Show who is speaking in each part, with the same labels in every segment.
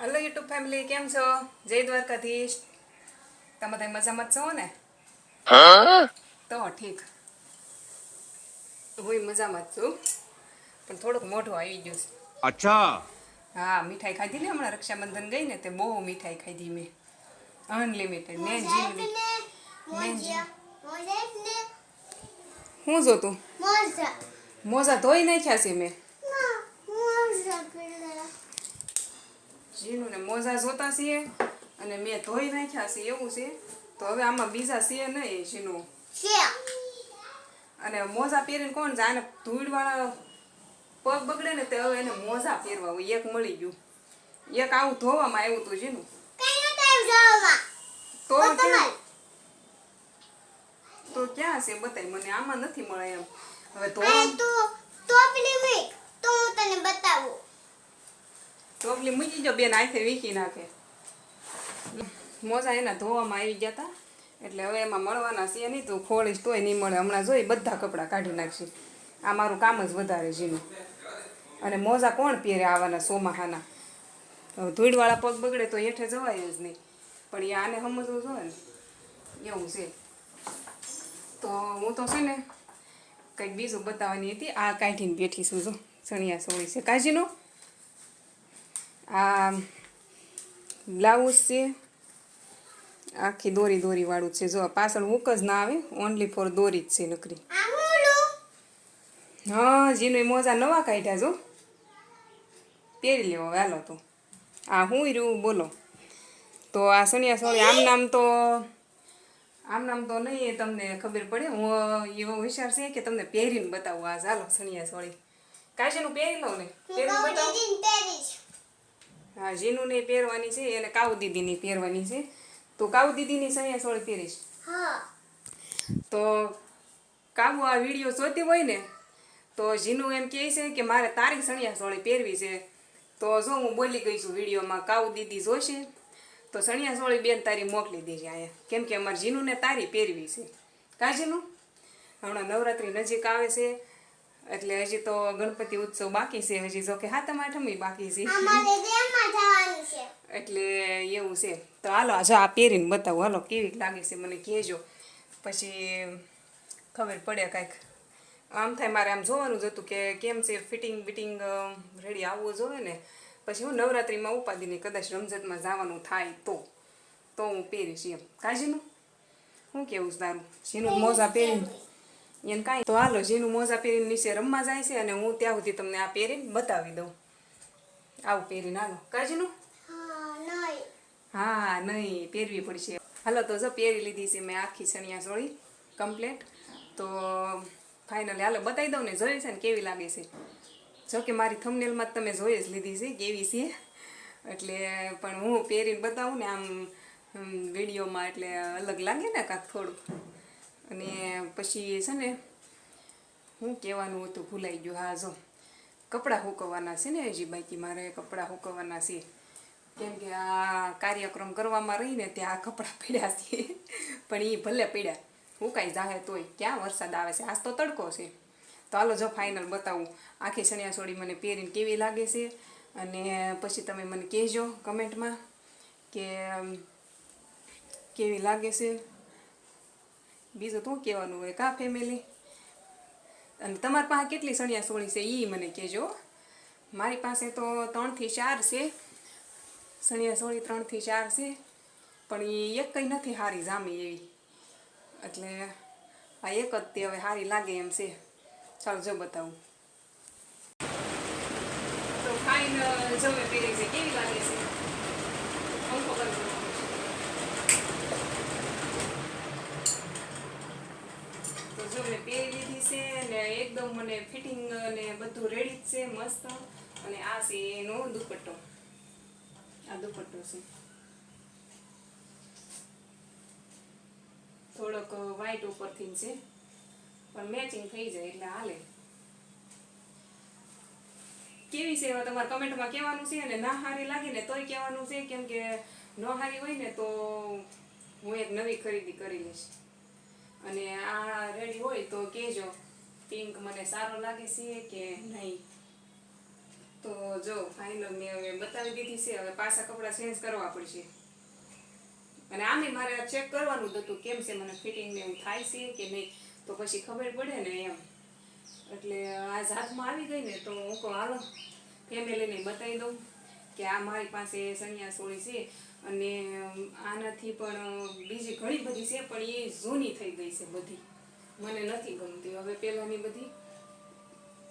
Speaker 1: Hello YouTube family કેમ છો? જય દ્વારકાધીશ. તમે બધા મજામાં છો ને? તો ઠીક. હું મજામાં જ છું. પણ થોડુંક મોઢું આવી ગયું છે.
Speaker 2: અચ્છા.
Speaker 1: હા મીઠાઈ ખાધી ને હમણાં રક્ષાબંધન ગઈ ને તે બહુ મીઠાઈ ખાધી મેં. અનલિમિટેડ મેં જીવની મેં હું જોતું? મોજા ધોઈ નાખ્યા છે મેં. જીનું ને મોજા જોતા છીએ અને મેં ધોઈ નાખ્યા છે એવું છે. તો હવે આમાં બીજા છે નહીં ઝીણું અને મોજા પહેરીને કોણ જાય? ધૂળવાળા પગ બગડે ને તે હવે એને મોજા પહેરવા હોય. એક મળી ગયું. એક આવું ધોવામાં આવ્યું હતું જીનું. તો ક્યાં તો ક્યાં છે બતાય? મને આમાં નથી મળે એમ. હવે ટોપલી મૂકી જો બેન આથે વીકી નાખે. મોજા એના ધોવામાં આવી ગયા હતા એટલે હવે એમાં મળવાના છે નહીં, તો ખોળીશ તોય નહીં મળે. હમણાં જોઈ બધા કપડાં કાઢી નાખશે. આ મારું કામ જ વધારે જીનું. અને મોજા કોણ પહેરે આવવાના સોમાહાના? ધૂળવાળા પગ બગડે તો હેઠે જવાય જ નહીં. પણ એ આને સમજવું જોઈએ ને. એવું છે. તો હું તો છે ને કંઈક બીજું બતાવવાની હતી. આ કાઢીને બેઠી છું જો. ચણિયા સોળી છે. કાજીનું? આ બ્લાઉઝ છે. આખી દોરી દોરી વાળું છે. જો, પાછળ હુક જ ના આવે. ઓનલી ફોર દોરી જ છે નકરી. હા જીનું મોજા નવા કાઢ્યા જો. પહેરી લેવો વહેલો તો. આ હું રહ્યું, બોલો. તો આ સોનિયા સોળી આમ નામ તો, આમ નામ તો નહીં એ તમને ખબર પડે. હું એવો વિચાર છે કે તમને પહેરીને બતાવું આ ચાલો સોનિયા સોળી કાશીનું પહેરી લઉં ને. પહેરીને બતાવું. હા જીનુને પહેરવાની છે અને કાઉ દીદીની પહેરવાની છે. તો કાઉ દીદીની સણિયા સોળી પહેરીશ. તો કાબુ આ વીડિયો જોતી હોય ને તો જીનુ એમ કહે છે કે મારે તારી સણિયા સોળી પહેરવી છે. તો જો હું બોલી ગઈ છું વિડીયોમાં કાઉ દીદી જોશે તો સણિયા સોળી બેન તારી મોકલી દેજે અહીંયા. કેમ કે અમારે જીનુને તારી પહેરવી છે. કા જીનું હમણાં નવરાત્રિ નજીક આવે છે. એટલે હજી તો ગણપતિ ઉત્સવ બાકી છે હજી જો કે હાથમ આઠમ બાકી છે. એટલે એવું છે. તો હાલો જો આ પહેરીને બતાવું. હાલો કેવી લાગે છે મને કહેજો. પછી ખબર પડે કાંઈક. આમ થાય મારે આમ જોવાનું જ હતું કે કેમ છે ફિટિંગ બિટિંગ રેડી આવવું જોઈએ ને? પછી હું નવરાત્રિમાં ઉપાધિની કદાચ રમઝટમાં જવાનું થાય તો. તો હું પહેરીશ એમ. કાજીનું? શું કેવું છે તારું? શીનું મોજા પહેરીને? એને કાંઈ? તો હાલો જીનું મોજા પહેરીને નીચે રમવા જાય છે અને હું ત્યાં સુધી તમને આ પહેરીને બતાવી દઉં. આવું પહેરીને હાલો. કાજીનું હા નહીં. પહેરવી પડશે. હાલો તો જો પહેરી લીધી છે મેં આખી ચણિયા ચોળી કમ્પ્લેટ તો ફાઇનલી હાલો બતાવી દઉં ને જોઈ છે ને કેવી લાગે છે? જો કે મારી થમનેલમાં તમે જોઈ જ લીધી છે કેવી છે. એટલે પણ હું પહેરીને બતાવું ને આમ વિડીયોમાં એટલે અલગ લાગે ને કાંક થોડુંક. અને પછી છે ને, હું કહેવાનું હતું ભૂલાઈ ગયું, હા, જો. કપડાં સૂકવવાના છે ને હજી બાકી મારે કપડાં સૂકવવાના છે. કેમ કે આ કાર્યક્રમ કરવામાં રહીને ત્યાં કપડાં પડ્યા છે. પણ એ ભલે પડ્યા હુકાઈ જાહે તોય. ક્યાં વરસાદ આવે છે? આજ તો તડકો છે. તો હાલો, જો ફાઇનલ બતાવું. આખી ચણિયા મને પહેરીને કેવી લાગે છે? અને પછી તમે મને કહેજો કમેન્ટમાં કે, કેવી લાગે છે? બીજું શું કહેવાનું હોય? કા ફેમિલી અને તમારી પાસે કેટલી સણિયા સોળી છે? એ મને કહેજો. મારી પાસે તો ત્રણથી ચાર છે. સણિયા સોળી ત્રણથી ચાર છે. પણ એ એક કંઈ નથી સારી જામી એવી. એટલે આ એક જ તે હવે સારી લાગે એમ છે. ચાલો, જો બતાવું. તો ફાઇન જમે પહેરી છે કેવી લાગે છે પંખો બંધ કરવાનો છે. તો જો મેં પહેરી લીધી છે ને એકદમ મને ફિટિંગ અને બધું રેડી જ છે, મસ્ત. અને આ છે એનો દુપટ્ટો. આ દુપટ્ટો છે. થોડોક વ્હાઈટ ઉપરથી છે, પણ મેચિંગ થઈ જાય એટલે હાલે. કેવી છે તમારે કમેન્ટમાં કહેવાનું છે અને ના હારી લાગે ને તોય કહેવાનું છે, કેમ કે ન હારી હોય ને તો હું એક નવી ખરીદી કરી લઈશ. અને આ રેડી હોય તો કહેજો. પિંક મને સારો લાગે છે કે નહીં? તો જો ફાઇનલ મેં હવે બતાવી દીધી છે, હવે પાછા કપડાં ચેન્જ કરવા પડશે. અને આમે મારે ચેક કરવાનું હતું, કેમ છે મને ફિટિંગ ને એવું થાય છે કે નહીં, તો પછી ખબર પડે ને એમ. એટલે આજ હાથમાં આવી ગઈ ને, તો હું કહું, હાલો ફેમિલીને બતાવી દઉં કે આ મારી પાસે સણિયા સોળી છે અને આનાથી પણ બીજી ઘણી બધી છે, પણ એ જૂની થઈ ગઈ છે બધી. મને નથી ગમતી હવે પહેલાંની બધી.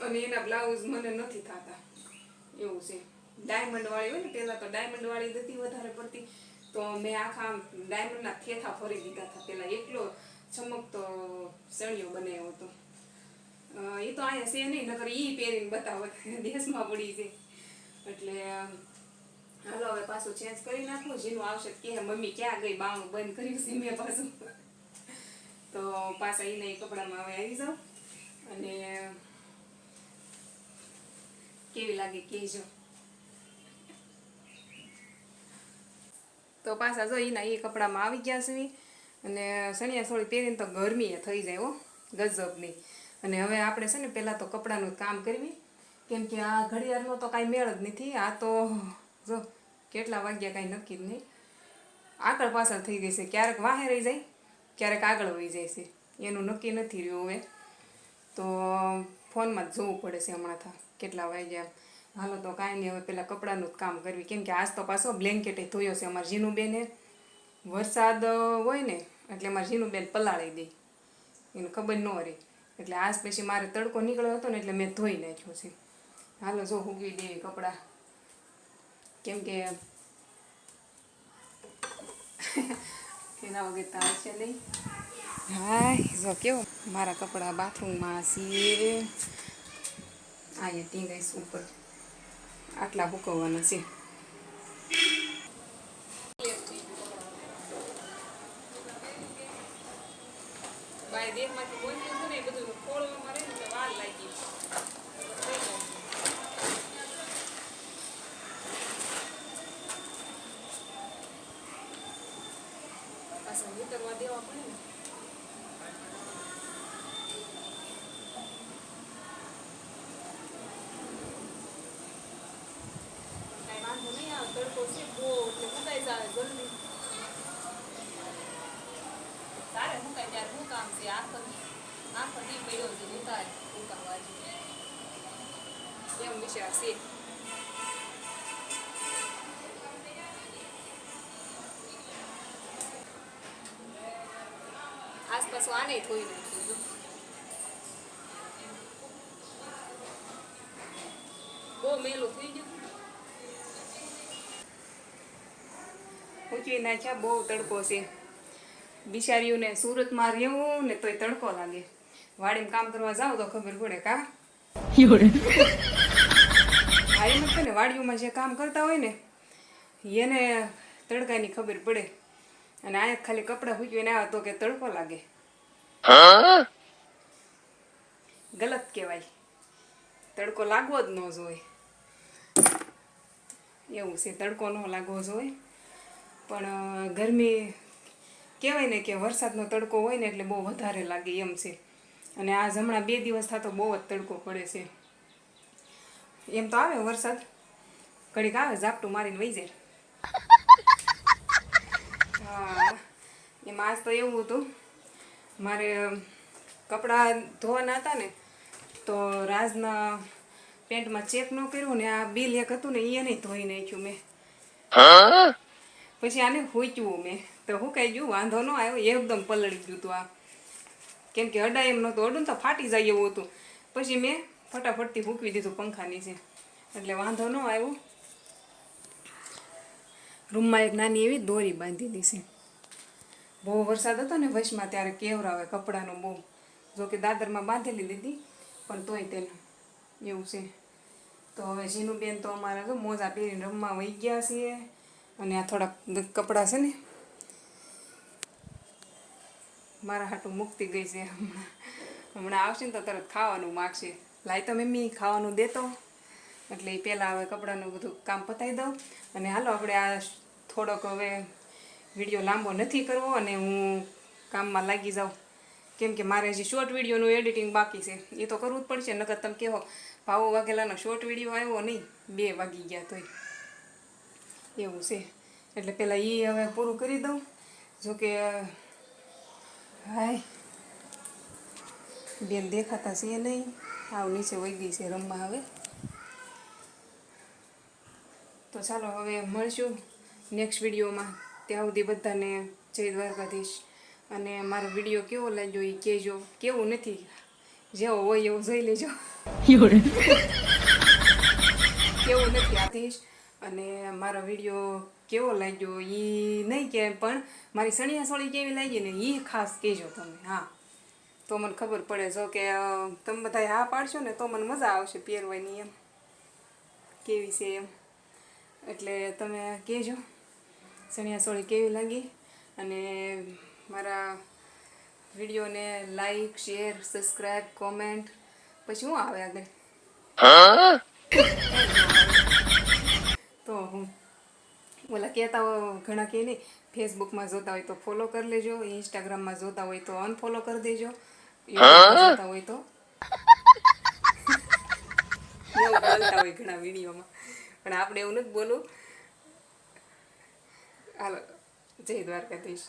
Speaker 1: અને એના બ્લાઉઝ મને નથી થતા. એવું છે. ડાયમંડ વાળી હોય ને, પહેલાં તો ડાયમંડ વાળી હતી વધારે પડતી. તો મેં આખા ડાયમંડના થેથા ફરી દીધા હતા. પહેલાં એટલો ચમકતો સળિયો બનાવ્યો હતો. એ તો અહીંયા છે નહીં, નકર એ પહેરીને બતાવો. દેશમાં પડી છે. એટલે, હાલો, હવે પાછું ચેન્જ કરી નાખું. જેનું આવશે કે મમ્મી, ક્યાં ગઈ? બાણું બંધ કર્યું છે મેં પાછું. તો પાછા એને એ કપડામાં હવે આવી જાઉં. અને કેવી લાગે કહેજો. તો પાછા જો એના એ કપડામાં આવી ગયા છે અને સણિયા સોળી પહેરીને તો ગરમી થઈ જાય હો, ગજબની. અને હવે આપણે છે ને પહેલાં તો કપડાનું કામ કરવી. કેમ કે આ ઘડિયાળનો તો કાંઈ મેળ જ નથી. આ તો જો કેટલા વાગ્યા કાંઈ નક્કી જ નહીં. આગળ પાછળ થઈ ગઈ છે. ક્યારેક વાહે રહી જાય. ક્યારેક આગળ વહી જાય છે. એનું નક્કી નથી રહ્યું હવે. તો ફોનમાં જ જોવું પડે છે હમણાં થા, કેટલા વાગ્યા હાલો તો કાંઈ નહીં, હવે પહેલાં કપડાનું જ કામ કરવી. કેમ કે આજ તો પાછો બ્લેન્કેટે ધોયો છે અમારા જીનુબેને વરસાદ હોય ને, એટલે અમારા જીનુબેન પલાળી દે. એને ખબર ન રહી. એટલે આજ પછી મારે તડકો નીકળ્યો હતો ને, એટલે મેં ધોઈ નાખ્યો છે. હાલો જો હુગવી દે કપડાં. કેમ કે એના વગર તાર છે નહીં. હાય જો કેવો? મારા કપડાં બાથરૂમમાં છે અહીંયા ટીંગાઈશ ઉપર. આટલા ભૂકવવાના છે. બાય દેહમાંથી બોલ્યું હતું ને એ બધું ખોળવામાં રહે ને તો વાર લાગી પાછા ઉતરવા દેવા પડે ને કાંઈ વાંધો નહીં આવે તડકો છે બહુ એટલે મુકાઈ જાય જલ્દી તારે મુકાય ત્યારે શું કામ છે આખો આખો દી પડ્યો છે મુકાય મુકાવા એમ વિચાર છે આસપાસ આને ધોઈ નાખ્યું બહુ મેલું થઈ ગયું. ઊંચી નાખ્યા બહુ તડકો છે. બિચારીઓને સુરતમાં રહેવું ને તોય તડકો લાગે. વાડીમાં કામ કરવા જાવ તો ખબર પડે કા? હા એમ? જ ને વાડીઓમાં જે કામ કરતા હોય ને એને તડકાની ખબર પડે. અને આ ખાલી કપડાં સૂકવીને આવે તો કે તડકો લાગે. ગલત કહેવાય. તડકો લાગવો જ ન જોઈએ એવું છે તડકો ન લાગવો જોઈએ પણ ગરમી કહેવાય ને કે વરસાદનો તડકો હોય ને એટલે બહુ વધારે લાગે એમ છે. અને આજ હમણાં બે દિવસ થતો બહુ જ તડકો પડે છે. એમ તો આવે વરસાદ. ઘડીક આવે ઝાપટું મારીને વહી જાય. હા એમાં આજ તો એવું હતું. મારે કપડાં ધોવાના હતા ને, તો રાજના પેન્ટમાં ચેક ન કર્યું ને આ બિલ એક હતું ને એ નહીં ધોઈ નાખ્યું મેં. પછી આને હોચ્યું મેં. તો હું કઈ ગયું, વાંધો ન આવ્યો એકદમ પલળી ગયું હતું આ. કેમ કે અડાય એમ નહોતું, અડું તો ફાટી જાય એવું હતું. પછી મેં ફટાફટથી મૂકવી દીધું પંખા નીચે. એટલે વાંધો ન આવ્યો. રૂમમાં એક નાની એવી દોરી બાંધેલી છે. બહુ વરસાદ હતો ને વચમાં ત્યારે કેવરાવે કપડાનો બહુ. જો કે દાદરમાં બાંધેલી દીધી પણ તોય તેને એવું છે. તો હવે જીનું બેન તો અમારા જો મોજા પહેરીને રમવા વહી ગયા છીએ. અને આ થોડાક કપડાં છે ને, મારા હાટું મુક્તિ ગઈ છે હમણાં. હમણાં આવશે ને તો તરત ખાવાનું માગશે. લાય તો મમ્મી, ખાવાનું દેતો એટલે એ પહેલાં હવે કપડાનું બધું કામ પતાવી દઉં. અને હાલો, આપણે આ થોડોક હવે વીડિયો લાંબો નથી કરવો અને હું કામમાં લાગી જાઉં. કેમ કે મારે હજી શોર્ટ વિડીયોનું એડિટિંગ બાકી છે. એ તો કરવું જ પડશે, નકર તમે કહો, ભાવો વાઘેલાનો શોર્ટ વીડિયો આવ્યો નહીં, બે વાગી ગયા તોય. એવું છે. એટલે પહેલાં એ હવે પૂરું કરી દઉં. જોકે, હાય, બેન દેખાતા છે નહીં. આવ નીચે વહી ગઈ છે રમવા હવે. તો ચાલો હવે મળશું નેક્સ્ટ વિડીયોમાં. ત્યાં સુધી બધાને જય દ્વારકાધીશ. અને મારો વીડિયો કેવો લાગ્યો એ કહેજો. કેવું નથી? જેવો હોય એવો જોઈ લેજો. કેવું નથી આધીશ? અને મારો વીડિયો કેવો લાગ્યો એ નહીં કે પણ મારી સણિયા સોળી કેવી લાગી ને એ ખાસ કહેજો તમે હા. તો મને ખબર પડે જો કે તમે બધા હા પાડશો ને તો મને મજા આવશે પહેરવાની એમ. કેવી છે એમ? એટલે તમે કહેજો. સણિયા સોળી કેવી લાગી? અને મારા વિડીયોને લાઈક શેર સબસ્ક્રાઈબ કોમેન્ટ પછી શું આવે આગળ? તો હું ઓલા કહેતા હોય ઘણા કહે નહીં ફેસબુકમાં જોતા હોય તો ફોલો કરી લેજો ઇન્સ્ટાગ્રામમાં જોતા હોય તો અનફોલો કરી દેજો જોતા હોય તો. બોલતા હોય ઘણા વિડીયોમાં. પણ આપણે એવું નથી બોલવું. હાલો જય દ્વારકાધીશ